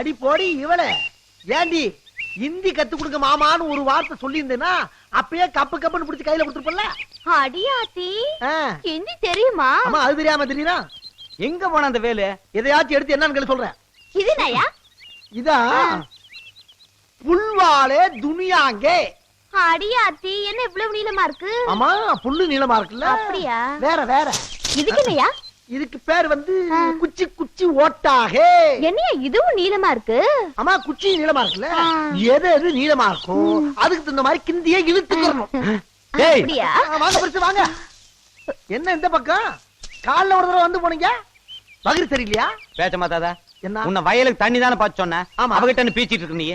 அடி போடி இவள. ஏண்டி இந்தி கத்து கொடுக்க மாமான்னு ஒரு வார்த்தை சொல்லியிருந்தேன்னா அப்பயே கப்பு கப்புன்னு பிடிச்சி கையில கொடுத்துருப்பல அடியாத்தி ஹிந்தி தெரியுமா? ஆமா அது தெரியாம தெரியுதா? எங்க போன அந்த வேலு? எதையாச்சும் எடுத்து என்னன்னு சொல்றேன். இது நயா இதா புல்வாலே துனியாங்கே அடியாத்தி என்ன இவ்வளவு நீளமா இருக்கு? ஆமா புல்லு நீளமா இருக்குல்ல. அப்படியா? வேற வேற. இதுக்கு இல்லையா இதுக்கு பேர் வந்து. குச்சி குச்சி ஓட்டாக. என்னையா இதுவும் நீளமா இருக்கு? ஆமா குச்சி நீளமா இருக்குல்ல. எது எது நீளமா இருக்கும் அதுக்கு தகுந்த மாதிரி கிந்தியே இழுத்துக்கணும் வாங்க பரிசு வாங்க. என்ன இந்த பக்கம்? காலைல ஒரு தடவை வந்து போனீங்க? பகிர் தெரியலையா? பேச்ச மாத்தாதா என்ன? உன்னை வயலுக்கு தண்ணி தானே பார்த்து சொன்னேன் ஆமா. அவகிட்ட பீச்சிட்டு இருக்க நீ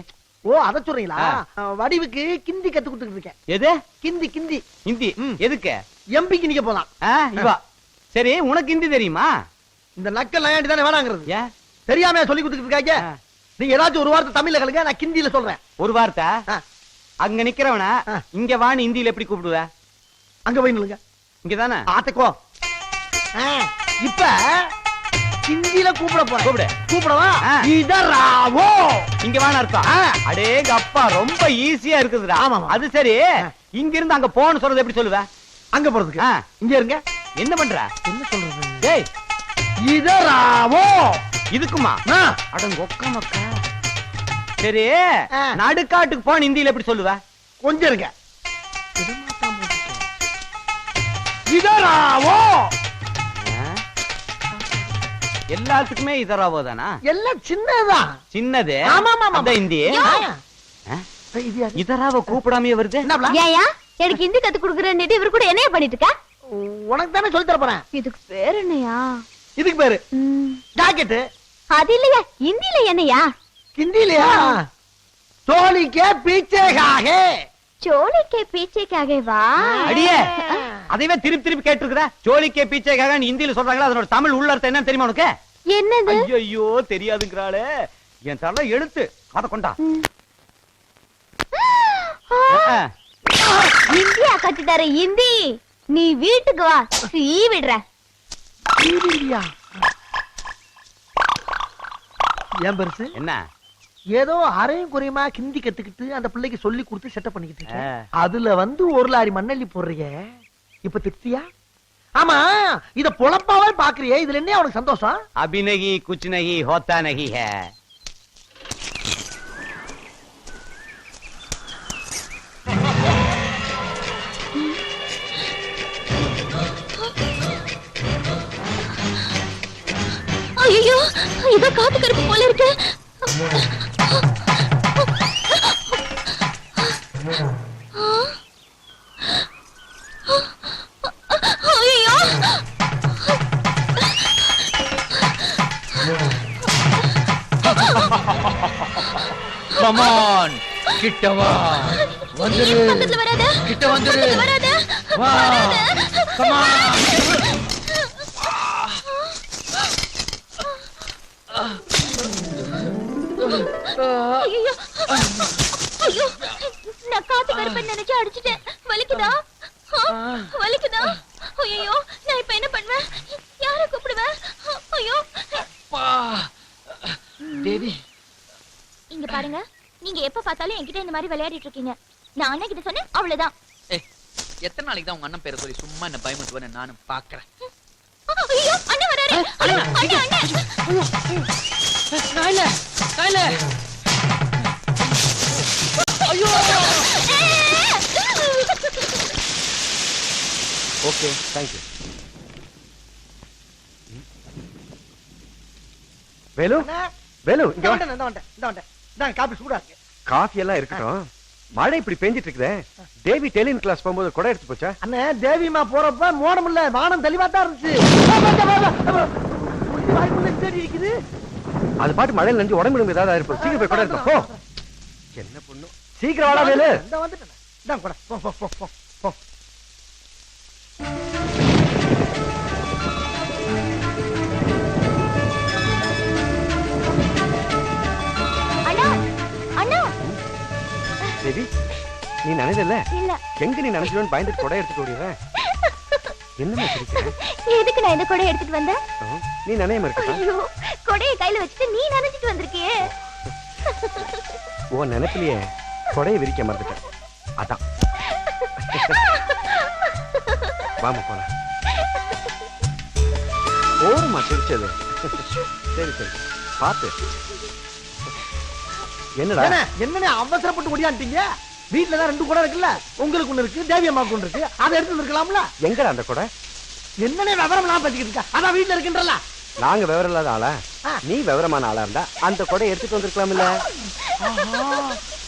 ஓ அத சொல்றீங்களா? வடிவுக்கு கிந்தி கத்து கொடுத்துட்டு இருக்கேன். எது? கிந்தி கிந்தி ஹிந்தி. எதுக்கு? எம்பிக்கு நிக்க போலாம். இவா. சரி உனக்கு ஹிந்தி தெரியுமா? இந்த நக்கல் நயாண்டி தானே வேணாங்கிறது. ஏன்? தெரியாம சொல்லி கொடுத்துட்டு இருக்காங்க. நீங்க ஏதாச்சும் ஒரு வார்த்தை தமிழ்ல கலங்க நான் கிந்தியில சொல்றேன். ஒரு வார்த்தை? அங்க நிக்கிறவன. இங்க வான்னு ஹிந்தியில எப்படி கூப்பிடுவ? அங்க போய் நில்லுங்க. இங்கதானே? ஆத்துக்கோ. ஆ, இப்ப ஹிந்தியில கூப்பிட போறேன். கூப்பிடு. கூப்பிடவா. இதராவோ. இங்க வான்னு அர்த்தம். அடேங்க அப்பா ரொம்ப ஈஸியா இருக்குதுடா. ஆமாமா. அது சரி. இங்க இருந்து அங்க போன்னு சொல்றது எப்படி சொல்லுவ? அங்க போறதுக்கு. இங்க இருங்க. என்ன பண்ற? என்ன சொல்றது? டேய் இதராவோ இதுக்குமா? அடங்க ஒக்க மக்கா சரி. நடுக்காட்டுக்கு போன ஹிந்தியில எப்படி சொல்லுவ? கொஞ்சம் இருங்க. இதராவோ? எல்லாத்துக்குமே இதராவோ தானா? எல்லாம் சின்னதுதான் சின்னது? ஆமா, ஆமா? இது யாரு? இதராவ கூப்பிடாமயே வருது? எனக்கு ஹிந்தி கத்து கொடுக்குறேன்னு இவர் கூட என்னைய பண்ணிட்டு இருக்க? உனக்கு தானே சொல்லி தர போறேன். இதுக்கு பேர் என்னையா? இதுக்கு பேரு ம், ஜாக்கெட்டு. அது இல்லையா? ஹிந்தில என்னையா? ஹிந்திலயா தோழிக்கே பீச்சேகாக சோழிக்கே பீச்சைக்காக. வா அடியே அதைவே திருப்பி திருப்பி கேட்டிருக்கிற? ஜோலிக்கே பீச்சைக்காக நீ ஹிந்தியில சொல்றாங்களா? அதனோட தமிழ் உள்ள அர்த்தம் என்னன்னு தெரியுமா உனக்கு? என்னது? ஐயோ தெரியாதுங்கிறாளே. என் தலை எழுத்து. அத கொண்டா. இந்தியா கத்துட்டாரு இந்தி. நீ வீட்டுக்கு வா சீ விடுற. ஏன் பெருசு? என்ன? ஏதோ அரையும் குறையுமா கிந்தி கத்துக்கிட்டு அந்த பிள்ளைக்கு சொல்லி கொடுத்து செட்டப் பண்ணிக்கிட்டு அதுல வந்து ஒரு லாரி மண்ணள்ளி போடுறிய. இப்ப திருப்தியா ஆமா இத பொழப்பாவே பாக்குறியே. இதுல என்ன அவனுக்கு சந்தோஷம்? அபிநகி குச்சி நகி ஹோத்தா நகி ஹே ஐயோ இதோ காத்து கருப்பு போல இருக்கு. ஐயோ. On, கிட்ட வா. வந்துரு. பக்கத்துல வராத. கிட்ட வந்துரு. வராத. வா. Come ஐயோ நான் இப்ப என்ன பண்ணுவேன்? யார கூப்பிடுவேன் ஐயோ. பா. தேவி. இங்க பாருங்க நீங்க எப்ப பார்த்தாலும் என்கிட்ட இந்த மாதிரி விளையாடிட்டு இருக்கீங்க. நான் அண்ணன் கிட்ட சொன்னேன் அவ்வளவுதான். எத்தனை நாளைக்கு தான் உங்க அண்ணன் பேரை சொல்லி சும்மா என்ன பயமுத்துவேன்னு நானும் பாக்குறேன் ஐயோ அண்ணன் வராரு. அண்ணன் அண்ணன். காயில ஐயோ ஓகே தேங்க்யூ வேலு? வேலு இந்த இங்க வா. இந்த வந்துட்டேன், இந்த. இந்தாங்க, காபி சூடா இருக்கு. காஃபி எல்லாம் இருக்கட்டும். மழை இப்படி பெஞ்சிட்டு இருக்குதே. தேவி டெய்லிங் கிளாஸ் போகும்போது கொடை எடுத்து போச்சா? அண்ணே தேவிமா போறப்ப மோடம் இல்ல வானம் தெளிவா தான் இருந்துச்சு. இருக்குது அது பாட்டு மழையில நஞ்சு உடம்பு ஏதாவது ஆயிருப்போம். சீக்கிரம் போய் கொடை எடுத்து போ. என்ன பொண்ணு? சீக்கிரம் வாடா வேலு. இந்த வந்துட்டேன். இந்தாங்க கூட. போ போ போ போ. தேவி நீ நினைதல்ல? இல்ல. எங்க நீ நினைச்சிடுவேன்னு பயந்துட்டு கொடை எடுத்துட்டு ஓடிடுறேன் என்னமா சிரிக்கிற எதுக்கு நான் இந்த கொடையை எடுத்துட்டு வந்தேன்? நீ நினையாம இருக்கா ஐயோ கொடையை கையில வச்சுட்டு நீ நினைச்சிட்டு வந்திருக்கியே. உன் நினைப்பிலேயே கொடையை விரிக்க மறந்துட்டேன். அதான். வாமா போலாம். ஓரமா சிரிச்சது. சரி சரி. பாத்து. என்னடா? என்ன என்னண்ணே அவசரப்பட்டு ஓடியான்ட்டீங்க வீட்டுல தான் ரெண்டு குடம் இருக்குல்ல? உங்களுக்கு ஒண்ணு இருக்கு தேவி அம்மாவுக்கு ஒண்ணு இருக்கு. அதை எடுத்து இருக்கலாம்ல எங்கடா அந்த கொடை என்னண்ணே விவரம் எல்லாம் பேசிக்கிட்டு இருக்க அதான் வீட்டுல இருக்குன்றல நாங்க விவரம் இல்லாத ஆளா. நீ விவரமான ஆளா இருந்தா அந்த கொடை எடுத்துட்டு வந்திருக்கலாம்ல?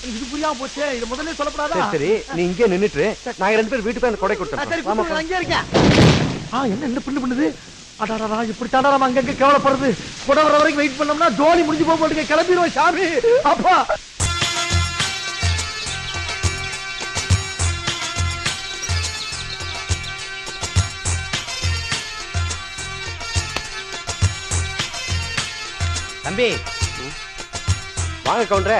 இது புரியாம போச்சு. இது முதல்ல சொல்லப்படாதா? சரி நீ இங்கே நின்னுட்டு நாங்க ரெண்டு பேரும் வீட்டுக்கு அந்த கொடை ஆ, சரி அங்கேயே இருக்கேன். ஆ என்ன என்ன பண்ணு பண்ணுது? அடாடா இப்படி தாண்டா நம்ம அங்கங்க கேவலப்படுறது கூட வர வரைக்கும் வெயிட் பண்ணோம்னா ஜோலி முடிஞ்சு போக மாட்டேங்க. கிளம்பிடுவோம் சாமி. அப்பா. தம்பி. வாங்க கவுண்டரே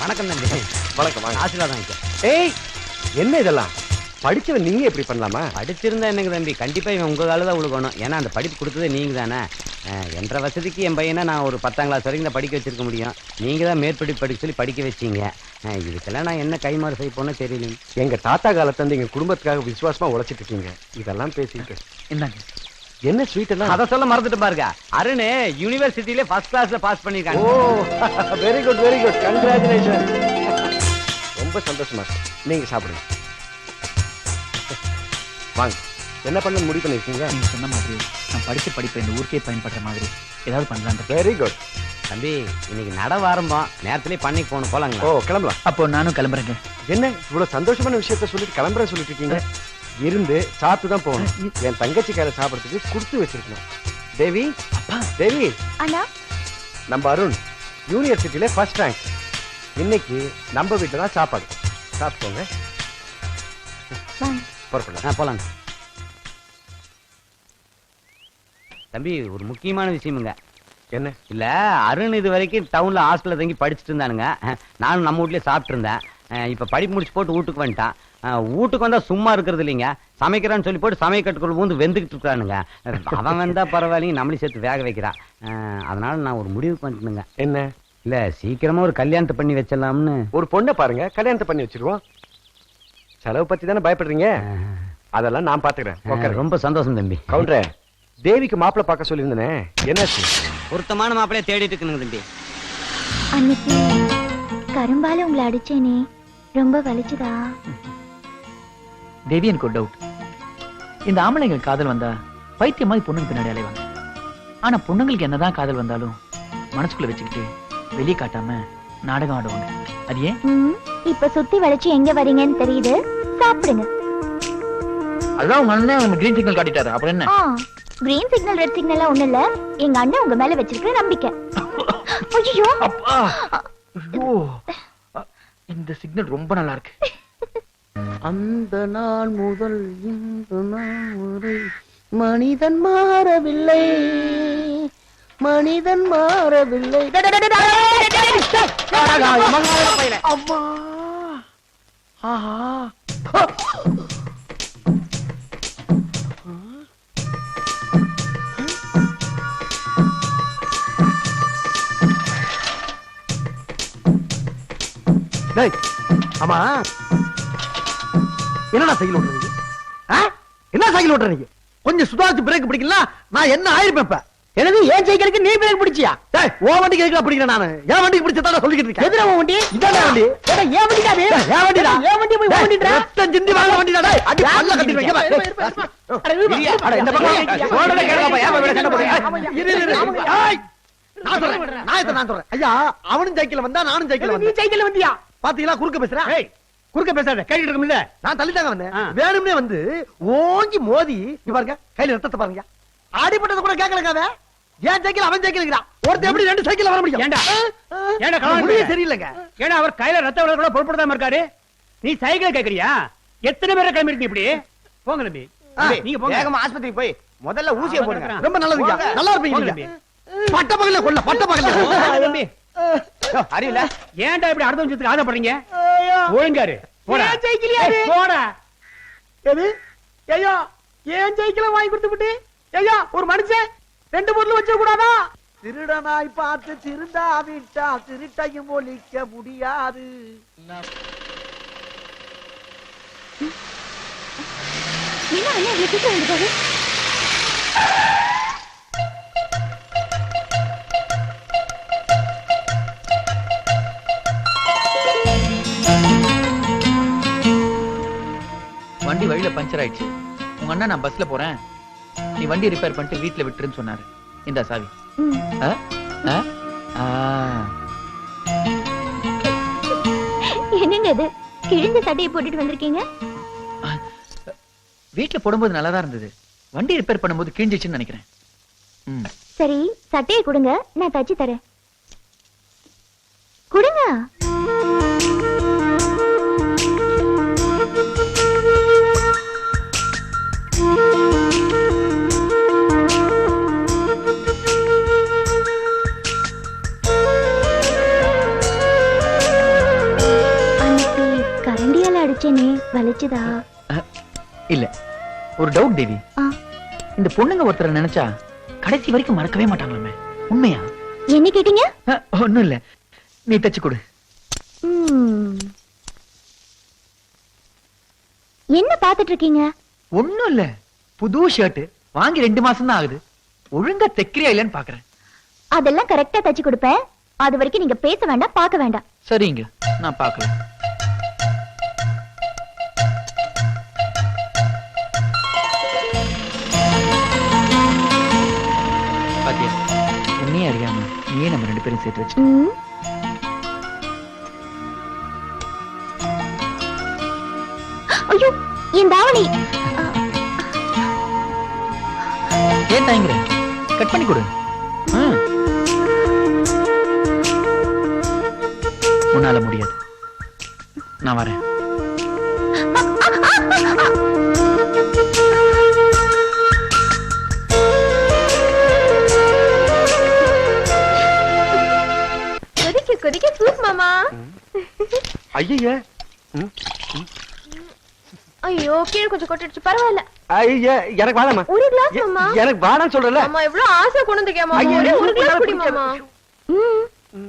வணக்கம் தம்பி. வணக்கம் வாங்க. ஆசீர்வாதம் ஏய் என்ன இதெல்லாம்? படிச்சவன் நீங்க எப்படி பண்ணலாமா? படிச்சிருந்தா என்னங்க தம்பி? கண்டிப்பா இவன் உங்க கால தான் உழுகணும். ஏன்னா அந்த படிப்பு கொடுத்ததே நீங்க தானே? என்ற வசதிக்கு என் பையனை நான் ஒரு பத்தாம் கிளாஸ் வரைக்கும் தான் படிக்க வச்சிருக்க முடியும். நீங்க தான் மேற்படிப்பு படிக்க சொல்லி படிக்க வச்சீங்க. இதுக்கெல்லாம் நான் என்ன கைமாறு செய்ய போனே தெரியல எங்க தாத்தா காலத்துல இருந்து எங்க குடும்பத்துக்காக விசுவாசமா உழைச்சிட்டு இருக்கீங்க. இதெல்லாம் பேசிட்டு. இந்தாங்க என்ன ஸ்வீட் எல்லாம்? அத சொல்ல மறந்துட்டு பாருங்க. அருண் யூனிவர்சிட்டியில ஃபர்ஸ்ட் கிளாஸ்ல பாஸ் ஓ பண்ணிருக்காங்க. Very good very good congratulation ரொம்ப சந்தோஷமா நீங்க சாப்பிடுங்க. வாங்க. என்ன பண்ண முடிவு பண்ணிருக்கீங்க? நீங்க சொன்ன மாதிரி நான் படிச்ச படிப்பை இந்த ஊருக்கே பயன்படுற மாதிரி ஏதாவது பண்ணலான் வெரி குட் தம்பி இன்னைக்கு நட ஆரம்பம். நேரத்திலே பண்ணிக்கு போகணும். ஓ போலாங்களா கிளம்பலாம். அப்போ நானும் கிளம்புறேங்க. என்ன? இவ்வளவு சந்தோஷமான விஷயத்த சொல்லிட்டு கிளம்புறேன் சொல்லிட்டு இருக்கீங்க இருந்து சாப்பிட்டு தான் போகணும். என் தங்கச்சி கையில சாப்பிடறதுக்கு கொடுத்து வச்சிருக்கணும். தேவி? தேவி? அண்ணா. நம்ம அருண் யூனிவர்சிட்டியில ஃபர்ஸ்ட் ரேங்க் இன்னைக்கு நம்ம வீட்டுல தான் சாப்பாடு. சாப்பிட்டோங்க புறப்படலாம் ஆ போலாங்க. தம்பி ஒரு முக்கியமான விஷயமுங்க. என்ன? இல்ல அருண் இது வரைக்கும் டவுன்ல ஹாஸ்டல்ல தங்கி படிச்சுட்டு இருந்தானுங்க. நானும் நம்ம வீட்லயே சாப்பிட்டு இருந்தேன். அஹ், இப்ப படிப்பு முடிச்சு போட்டு வீட்டுக்கு வந்துட்டான். வீட்டுக்கு வந்தா சும்மா இருக்கிறது இல்லைங்க. சமைக்கிறான்னு சொல்லி போட்டு சமைக்கட்டுக்குள்ள பூந்து வெந்துகிட்டு இருக்கானுங்க. அவன் வந்தா பரவாயில்லைங்க நம்மளையும் சேர்த்து வேக வைக்கிறான். அதனால நான் ஒரு முடிவுக்கு வந்துட்டுங்க என்ன? இல்ல சீக்கிரமா ஒரு கல்யாணத்தை பண்ணி வச்சிடலாம்னு. ஒரு பொண்ணை பாருங்க கல்யாணத்தை பண்ணி வச்சிருவோம். செலவு பத்தி தானே பயப்படுறீங்க அதெல்லாம் நான் பாத்துக்கிறேன். ரொம்ப சந்தோஷம் தம்பி. கவுண்டரே தேவிக்கு மாப்பிள்ளை பார்க்க சொல்லியிருந்தேனே. என்னாச்சு? பொருத்தமான மாப்பிளைய தேடிட்டு இருக்குங்க தம்பி. அன்னைக்கு கரும்பால உங்களை அடிச்சேனே. ரொம்ப வலிச்சுதா? தேவி எனக்கு ஒரு டவுட் இந்த ஆம்பளைங்க காதல் வந்தா பைத்தியம் மாதிரி பொண்ணுங்க பின்னாடி அலைவாங்க. ஆனா பொண்ணுங்களுக்கு என்னதான் காதல் வந்தாலும் மனசுக்குள்ள வச்சுக்கிட்டு வெளியே காட்டாம நாடகம் ஆடுவாங்க. அது ஏன்? இப்ப சுத்தி வளைச்சு எங்க வரீங்கன்னு தெரியுது. சாப்பிடுங்க. அதுதான் உங்க அண்ணன் கிரீன் சிக்னல் காட்டிட்டாரு. அப்புறம் என்ன? கிரீன் சிக்னல் ரெட் சிக்னல் ஒண்ணு இல்ல. எங்க அண்ணன் உங்க மேல வச்சிருக்கிற நம்பிக்கை. ஐயோ. அப்பா! ஐயோ. அ, இந்த சிக்னல் ரொம்ப நல்லா இருக்கு. அந்த நாள் முதல் இந்த நாள் வரை மனிதன் மாறவில்லை. மனிதன் மாறவில்லை அம்மா ஆஹா டேய், ஆமா என்னடா சைக்கிள் ஓட்டுற நீ ஆ? என்ன சைக்கிள் ஓட்டுற நீ கொஞ்சம் சுதாரிச்சு பிரேக் பிடிக்கல நான் என்ன ஆயிருப்பேன் எனது ஏன் சைக்கிளுக்கு நீ பிரேக் பிடிச்சியா? டேய் ஓ வண்டிக்கு எதுக்கு பிடிக்கிறேன் நானு. என் வண்டிக்கு பிடிச்சதா சொல்லிக்கிட்டு இருக்கேன். எதுல வண்டி? இதான வண்டி. ஏன் வண்டிடா அது? ஏன் வண்டிடா. ஏன் வண்டி போய் ஓடிடுற ரத்தம் சிந்தி வாங்க வண்டிடா டேய். அடி பல்ல கட்டி வைங்க அட இந்த பக்கம் ஓடல கேளுப்பா ஏன் போய் சண்டை போடுறீங்க? இரு இரு. ஏய் நான் சொல்றேன். நான் இதை நான் சொல்றேன். ஐயா அவனும் சைக்கிள் வந்தா நானும் சைக்கிள் வந்தேன் நீ சைக்கிள் வந்தியா? பாத்தீங்களா குறுக்க பேசுறேன் குறுக்க பேசாத கையில இருக்கும்ல நான் தள்ளிட்டாங்க வந்தேன் வேணும்னே வந்து ஓங்கி மோதி பாருங்க கையில ரத்தத்தை பாருங்க. அடிபட்டது கூட கேட்கலங்க அவன். ஏன் சைக்கிள் அவன் சைக்கிள் ஒருத்தன் எப்படி ரெண்டு சைக்கிள் வர முடியும்? ஏன்டா கலாய்க்கிற? முடியே சரியில்லைங்க. ஏன்னா அவர் கையில ரத்த விட கூட பொருட்படுத்தாம இருக்காரு? நீ சைக்கிள் கேக்குறியா? எத்தனை பேரை கிளம்பிருக்கு இப்படி? போங்க தம்பி, நீங்க போங்க. வேகமா ஆஸ்பத்திரிக்கு போய் முதல்ல ஊசியை போடுங்க. ரொம்ப நல்லதுங்க. நல்லா இருப்பீங்க. பட்ட பகல்ல கொல்ல பட்ட போங்க பகல்ல தம்பி. அறியல ஏன்டா இப்படி அடுத்த நிமிஷத்துக்கு ஆசைப்படுறீங்க ஒழுங்காரு. போடா. ஏய், போடா. எது? ஐயோ ஏன் சைக்கிள வாங்கி கொடுத்து விட்டு? ஐயா ஒரு மனுஷன். ரெண்டு பொருள் வச்ச கூடாதா திருடனாய் பார்த்து திருந்தாவிட்டா திருட்டையும் ஒழிக்க முடியாது. வண்டி வழியில பஞ்சர் ஆயிடுச்சு. உங்க அண்ணா நான் பஸ்ல போறேன். நீ வண்டி ரிப்பேர் பண்ணிட்டு வீட்ல விட்டுருன்னு சொன்னாரு. இந்த சாவி. என்னங்க இது? கிழிஞ்ச சட்டையை போட்டுட்டு வந்திருக்கீங்க? வீட்ல போடும்போது நல்லா தான் இருந்தது. வண்டி ரிப்பேர் பண்ணும்போது கிழிஞ்சிச்சுன்னு நினைக்கிறேன். சரி சட்டையை கொடுங்க. நான் தச்சு தரேன். கொடுங்க. வலிச்சுதா? இல்ல. ஒரு டவுட் தேவி. இந்த பொண்ணுங்க ஒருத்தரை நினைச்சா கடைசி வரைக்கும் மறக்கவே மாட்டாங்களாமே. உண்மையா? என்ன கேட்டீங்க? ஒண்ணும் இல்ல. நீ தச்சு கொடு. என்ன பாத்துட்டு இருக்கீங்க ஒண்ணும் இல்ல. புது ஷர்ட் வாங்கி ரெண்டு மாசம் தான் ஆகுது. ஒழுங்கா தைக்கிறியா இல்லைன்னு பாக்குறேன். அதெல்லாம் கரெக்டா தச்சு கொடுப்பேன். அது வரைக்கும் நீங்க பேச வேண்டாம் பார்க்க வேண்டாம். சரிங்க. நான் பார்க்கல நீயே நம்ம ரெண்டு பேரும் சேர்த்து வச்சு. ஐயோ என் தாவணி. ஏன் தாங்கிற கட் பண்ணி கொடு. உன்னால முடியாது. நான் வரேன். ஐய ஐயோ கீழே கொஞ்சம் கொட்டிடுச்சு பரவாயில்ல. ஐய எனக்கு வேணாமா ஒரு கிளாஸ் மாமா. எனக்கு வேணாம்னு சொல்றல மாமா எவ்வளவு ஆசை கொண்டு வந்திருக்கேன் ஐயோ, மாமா ஒரே கிளாஸ் குடி. மாமா. ம்.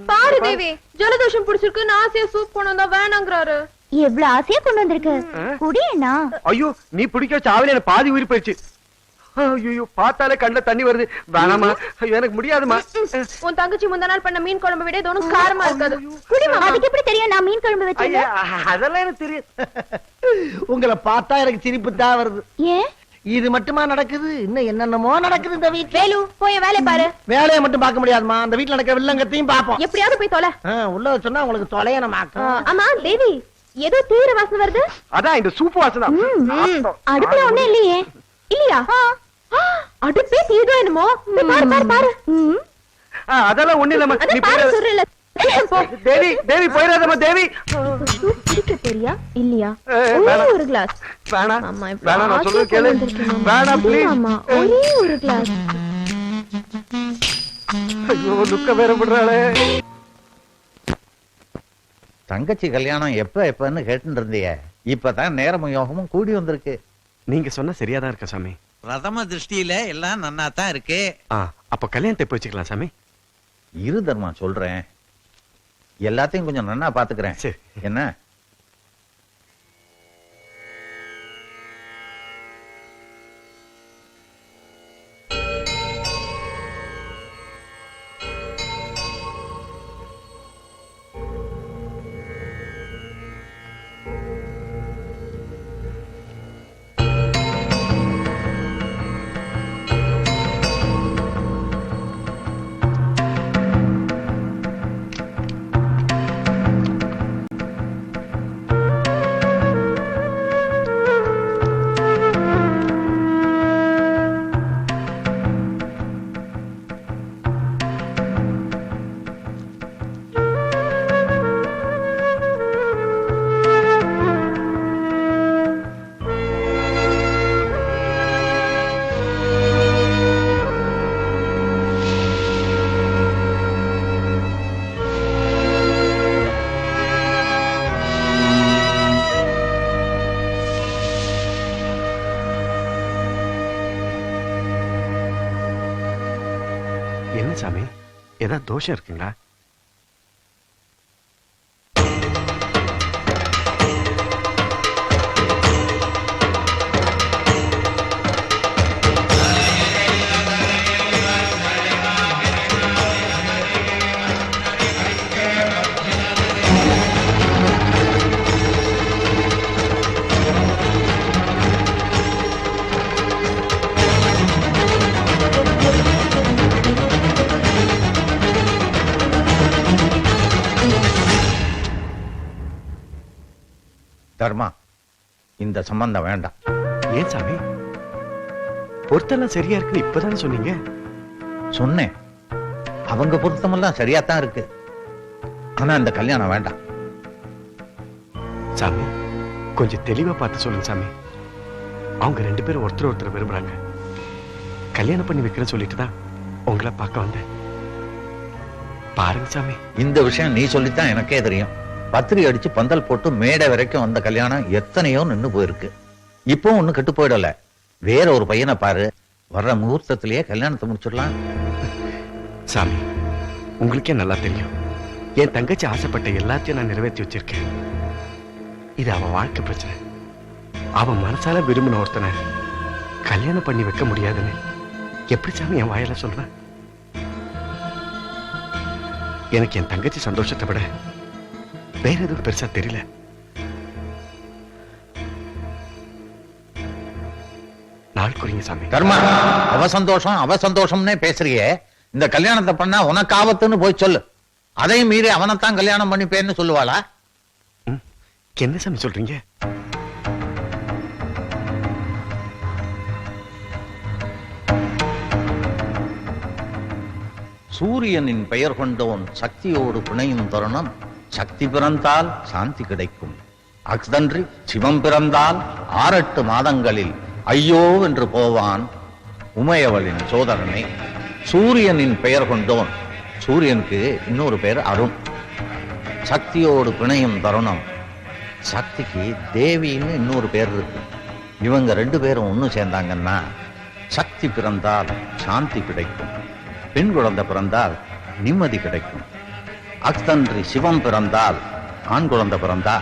பாரு தேவி ஜலதோஷம் பிடிச்சிருக்கு நான் ஆசையா சூப் கொண்டு வந்தா வேணாங்கிறாரு. எவ்வளவு ஆசையா கொண்டு வந்திருக்கு? குடியண்ணா. ஐயோ நீ பிடிக்க வச்ச ஆவில எனக்கு பாதி உயிர் போயிடுச்சு. ஐயோ பார்த்தாலே கண்ணுல தண்ணி வருது. வேணாமா எனக்கு முடியாதுமா உன் தங்கச்சி முந்தா நாள் பண்ண மீன் குழம்பு விட இது காரமா இருக்காது. அதுக்கு எப்படி தெரியும் நான் மீன் குழம்பு வச்சிருந்தேன் அதெல்லாம் எனக்கு தெரியும். உங்களை பார்த்தா எனக்கு சிரிப்பு தான் வருது. ஏன் இது மட்டுமா நடக்குது? இன்னும் என்னென்னமோ நடக்குது இந்த வீட்டுல வேலு போய் வேலையை பாரு. வேலையை மட்டும் பார்க்க முடியாதுமா அந்த வீட்டுல நடக்கிற வில்லங்கத்தையும் பார்ப்போம். எப்படியாவது போய் தொலை. உள்ள சொன்னா உங்களுக்கு தொலையணமாக்கும். ஆமா தேவி ஏதோ தீவிர வாசனை வருது? அதான் இந்த சூப்பு வாசனை அடுப்புல ஒண்ணும் இல்லையே. இல்லையா? ஆ, அடுப்பே தீதோ என்னமோ? பாரு பாரு பாரு. அதெல்லாம் ஒண்ணு இல்லம்மா. நீ பாரு போ. தேவி தேவி போயிடாதம்மா தேவி. குடிக்க தெரியா இல்லையா? ஒரே. ஒரு கிளாஸ் வேணாம். ஆமா வேணாம் நான் சொல்றது கேளு. வேணாம் ப்ளீஸ் ஆமா ஒரே ஒரு கிளாஸ் ஐயோ லுக்க வேற விடுறாளே. தங்கச்சி கல்யாணம் எப்ப எப்பன்னு கேட்டு இருந்தியே. இப்பதான் நேரமும் யோகமும் கூடி வந்திருக்கு. நீங்க சொன்னா சரியா தான் இருக்க சாமி? பிரதம திருஷ்டியில எல்லாம் நன்னா தான் இருக்கு. ஆ அப்ப கல்யாணத்தை போய் வச்சுக்கலாம் சாமி. இரு தர்மா சொல்றேன். எல்லாத்தையும் கொஞ்சம் நன்னா பாத்துக்கிறேன். சரி. என்ன? ஏதாவது தோஷம் இருக்குங்களா? இந்த சம்பந்தம் வேண்டாம். ஏன் சாமி? பொருத்தெல்லாம் சரியா இருக்குன்னு இப்பதானே சொன்னீங்க? சொன்னேன். அவங்க பொருத்தமெல்லாம் சரியாத்தான் இருக்கு. ஆனா இந்த கல்யாணம் வேண்டாம். சாமி கொஞ்சம் தெளிவா பார்த்து சொல்லுங்க சாமி. அவங்க ரெண்டு பேரும் ஒருத்தர் ஒருத்தர் விரும்புறாங்க. கல்யாணம் பண்ணி வைக்கிறேன்னு சொல்லிட்டு தான் உங்களை பார்க்க வந்தேன். பாருங்க சாமி. இந்த விஷயம் நீ சொல்லித்தான் எனக்கே தெரியும். பத்திரி அடிச்சு பந்தல் போட்டு மேடை வரைக்கும் வந்த கல்யாணம் எத்தனையோ நின்னு போயிருக்கு. இப்போ ஒண்ணு கெட்டு போயிடல. வேற ஒரு பையனை பாரு. வர்ற முகூர்த்தத்திலேயே கல்யாணத்தை முடிச்சிடலாம். சாமி உங்களுக்கே நல்லா தெரியும். என் தங்கச்சி ஆசைப்பட்ட எல்லாத்தையும் நான் நிறைவேற்றி வச்சிருக்கேன். இது அவன் வாழ்க்கை பிரச்சனை. அவன் மனசால விரும்பின ஒருத்தனை கல்யாணம் பண்ணி வைக்க முடியாதுன்னு எப்படி சாமி என் வாயில சொல்றேன்? எனக்கு என் தங்கச்சி சந்தோஷத்தை விட வேற எதுவும் பெருசா தெரியல. நாள் குறிங்க சாமி. கர்மா அவ சந்தோஷம் அவ சந்தோஷம்னே பேசுறியே. இந்த கல்யாணத்தை பண்ணா உனக்கு ஆபத்துன்னு போய் சொல்லு. அதையும் மீறி அவனைத்தான் கல்யாணம் பண்ணிப்பேன்னு சொல்லுவாளா? என்ன சாமி சொல்றீங்க? சூரியனின் பெயர் கொண்டோன் சக்தியோடு பிணையும் தருணம் சக்தி பிறந்தால் சாந்தி கிடைக்கும். அக்தன்றி சிவம் பிறந்தால் ஆறெட்டு மாதங்களில் ஐயோ என்று போவான் உமையவளின் சோதரனை சூரியனின் பெயர் கொண்டோன். சூரியனுக்கு இன்னொரு பெயர் அருண். சக்தியோடு பிணையும் தருணம். சக்திக்கு தேவின்னு இன்னொரு பேர் இருக்கு. இவங்க ரெண்டு பேரும் ஒன்று சேர்ந்தாங்கன்னா சக்தி பிறந்தால் சாந்தி கிடைக்கும். பெண் குழந்தை பிறந்தால் நிம்மதி கிடைக்கும். அக்தன்றி சிவம் பிறந்தால் ஆண் குழந்தை பிறந்தா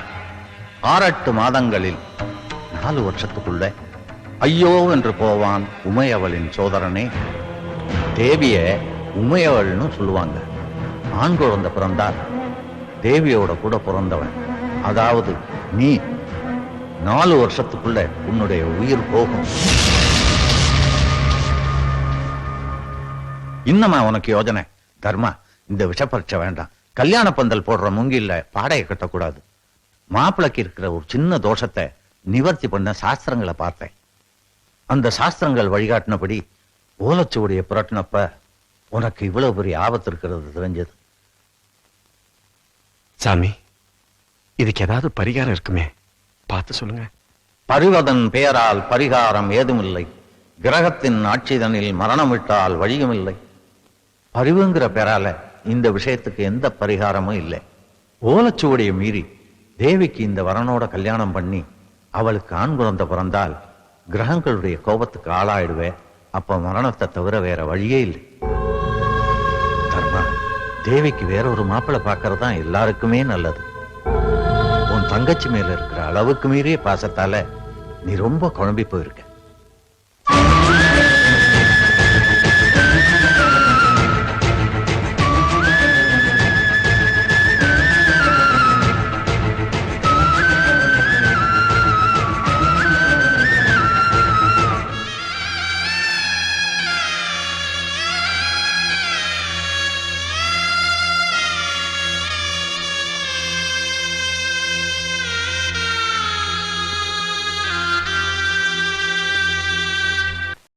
ஆறெட்டு மாதங்களில் நாலு வருஷத்துக்குள்ள ஐயோ என்று போவான் உமையவளின் சோதரனே. தேவிய உமையவள்னு சொல்லுவாங்க. ஆண் குழந்தை பிறந்தால் தேவியோட கூட பிறந்தவன். அதாவது நீ நாலு வருஷத்துக்குள்ள உன்னுடைய உயிர் போகும். இன்னமா உனக்கு யோஜனை. தர்மா இந்த விஷப்பரீட்சை வேண்டாம். கல்யாண பந்தல் போடுற முங்கில்ல பாடையை கட்டக்கூடாது. மாப்பிளைக்கு இருக்கிற ஒரு சின்ன தோஷத்தை நிவர்த்தி பண்ண சாஸ்திரங்களை பார்த்தேன். அந்த சாஸ்திரங்கள் வழிகாட்டினபடி ஓலச்சுவடியை புரட்டினப்ப உனக்கு இவ்வளவு பெரிய ஆபத்து இருக்கிறது தெரிஞ்சது. சாமி இதுக்கு ஏதாவது பரிகாரம் இருக்குமே? பார்த்து சொல்லுங்க. பரிவதன் பெயரால் பரிகாரம் ஏதுமில்லை. கிரகத்தின் ஆட்சிதனில் மரணமிட்டால் வழியுமில்லை. பரிவுங்கிற பெயரால இந்த விஷயத்துக்கு எந்த பரிகாரமும் இல்லை. ஓலச்சுவடியை மீறி தேவிக்கு இந்த வரனோட கல்யாணம் பண்ணி அவளுக்கு ஆண் குழந்தை பிறந்தால் கிரகங்களுடைய கோபத்துக்கு ஆளாயிடுவேன் அப்ப மரணத்தை தவிர வேற வழியே இல்லை. தர்மா தேவிக்கு வேற ஒரு மாப்பிள்ளை பார்க்கறது தான் எல்லாருக்குமே நல்லது. உன் தங்கச்சி மேல இருக்கிற அளவுக்கு மீறிய பாசத்தால நீ ரொம்ப குழம்பி போயிருக்க.